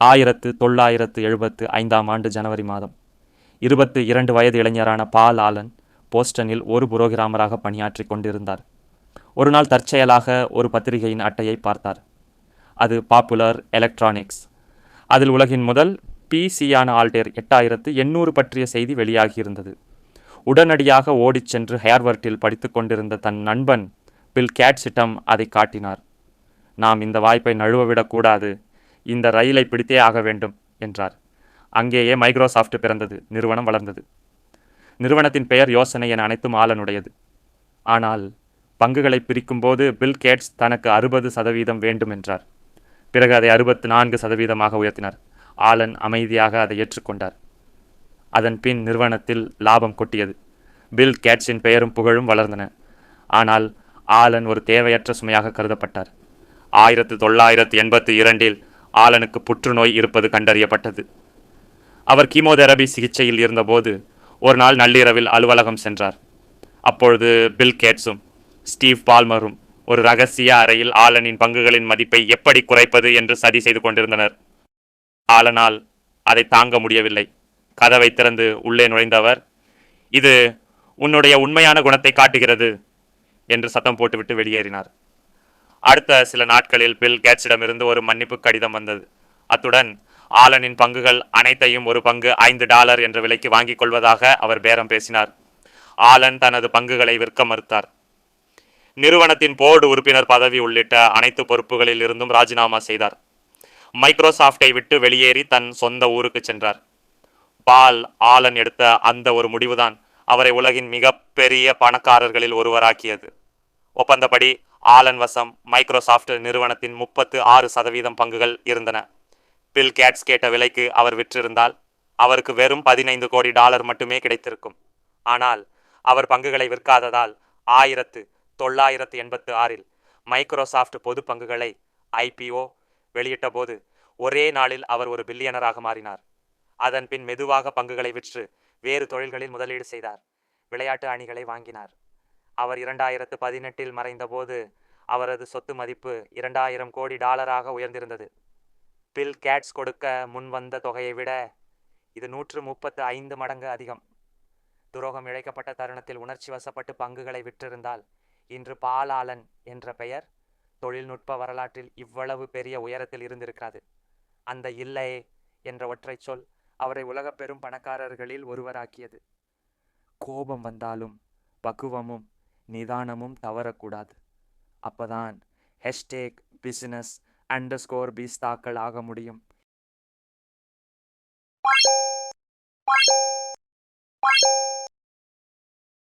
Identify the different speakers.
Speaker 1: ஆயிரத்து தொள்ளாயிரத்து எழுபத்து ஐந்தாம் ஆண்டு ஜனவரி மாதம். இருபத்து இரண்டு வயது இளைஞரான பால் ஆலன் போஸ்டனில் ஒரு புரோகிராமராக பணியாற்றிக் கொண்டிருந்தார். ஒரு நாள் தற்செயலாக ஒரு பத்திரிகையின் அட்டையை பார்த்தார். அது பாப்புலர் எலக்ட்ரானிக்ஸ். அதில் உலகின் முதல் பிசியான ஆல்டேர் எட்டாயிரத்து எண்ணூறு பற்றிய செய்தி வெளியாகியிருந்தது. உடனடியாக ஓடிச் சென்று ஹேர்வர்ட்டில் படித்து கொண்டிருந்த தன் நண்பன் பில் கேட்ஸிடம் அதை காட்டினார். நாம் இந்த வாய்ப்பை நழுவவிடக்கூடாது இந்த ரயிலை பிடித்தே ஆக வேண்டும் என்றார். அங்கேயே மைக்ரோசாஃப்ட் பிறந்தது நிறுவனம் வளர்ந்தது. நிறுவனத்தின் பெயர் யோசனை என அனைத்தும் ஆலனுடையது. ஆனால் பங்குகளை பிரிக்கும்போது பில் கேட்ஸ் தனக்கு அறுபது சதவீதம் வேண்டும் என்றார். பிறகு அதை அறுபத்து நான்கு சதவீதமாக உயர்த்தினார். ஆலன் அமைதியாக அதை ஏற்றுக்கொண்டார். அதன் பின் நிறுவனத்தில் லாபம் கொட்டியது. பில் கேட்ஸின் பெயரும் புகழும் வளர்ந்தன. ஆனால் ஆலன் ஒரு தேவையற்ற சுமையாக கருதப்பட்டார். ஆயிரத்து தொள்ளாயிரத்து எண்பத்தி இரண்டில் ஆலனுக்கு புற்றுநோய் இருப்பது கண்டறியப்பட்டது. அவர் கீமோதெரபி சிகிச்சையில் இருந்தபோது ஒரு நாள் நள்ளிரவில் அலுவலகம் சென்றார். அப்பொழுது பில் கேட்ஸும் ஸ்டீவ் பால்மரும் ஒரு ரகசிய அறையில் ஆலனின் பங்குகளின் மதிப்பை எப்படி குறைப்பது என்று சதி செய்து கொண்டிருந்தனர். ஆலனால் அதை தாங்க முடியவில்லை. கதவை திறந்து உள்ளே நுழைந்தவர் இது உன்னுடைய உண்மையான குணத்தை காட்டுகிறது என்று சத்தம் போட்டுவிட்டு வெளியேறினார். அடுத்த சில நாட்களில் பில் கேட்ஸிடமிருந்து ஒரு மன்னிப்பு கடிதம் வந்தது. அத்துடன் ஆலனின் பங்குகள் அனைத்தையும் ஒரு பங்கு ஐந்து டாலர் என்ற விலைக்கு வாங்கிக் கொள்வதாக அவர் பேரம் பேசினார். ஆலன் தனது பங்குகளை விற்க மறுத்தார். நிறுவனத்தின் போர்டு உறுப்பினர் பதவி உள்ளிட்ட அனைத்து பொறுப்புகளில் இருந்தும் ராஜினாமா செய்தார். மைக்ரோசாஃப்டை விட்டு வெளியேறி தன் சொந்த ஊருக்கு சென்றார். பால் ஆலன் எடுத்த அந்த ஒரு முடிவுதான் அவரை உலகின் மிகப்பெரிய பணக்காரர்களில் ஒருவராக்கியது. ஒப்பந்தப்படி ஆலன் வசம் மைக்ரோசாஃப்ட் நிறுவனத்தின் முப்பத்து ஆறு சதவீதம் பங்குகள் இருந்தன. பில் கேட்ஸ் கேட்ட விலைக்கு அவர் விற்றிருந்தால் அவருக்கு வெறும் பதினைந்து கோடி டாலர் மட்டுமே கிடைத்திருக்கும். ஆனால் அவர் பங்குகளை விற்காததால் ஆயிரத்து தொள்ளாயிரத்து எண்பத்து ஆறில் மைக்ரோசாஃப்ட் பொது பங்குகளை ஐபிஓ வெளியிட்ட போது ஒரே நாளில் அவர் ஒரு பில்லியனராக மாறினார். அதன் பின் மெதுவாக பங்குகளை விற்று வேறு தொழில்களில் முதலீடு செய்தார். விளையாட்டு அணிகளை வாங்கினார். அவர் இரண்டாயிரத்து பதினெட்டில் மறைந்தபோது அவரது சொத்து மதிப்பு இரண்டாயிரம் கோடி டாலராக உயர்ந்திருந்தது. பில் கேட்ஸ் கொடுக்க முன்வந்த தொகையை விட இது நூற்று முப்பத்து ஐந்து மடங்கு அதிகம். துரோகம் இழைக்கப்பட்ட தருணத்தில் உணர்ச்சி வசப்பட்டு பங்குகளை விற்றிருந்தால் இன்று பாலாளன் என்ற பெயர் தொழில்நுட்ப வரலாற்றில் இவ்வளவு பெரிய உயரத்தில் இருந்திருக்காது அந்த இல்லை என்ற ஒற்றைச் சொல் அவரை உலக பெரும் பணக்காரர்களில் ஒருவராக்கியது. கோபம் வந்தாலும் பக்குவமும் நிதானமும் தவறக்கூடாது. அப்பதான் ஹெஷ்டேக் பிசினஸ் அண்டர் ஸ்கோர் பீஸ்தாக்கள் ஆக முடியும்.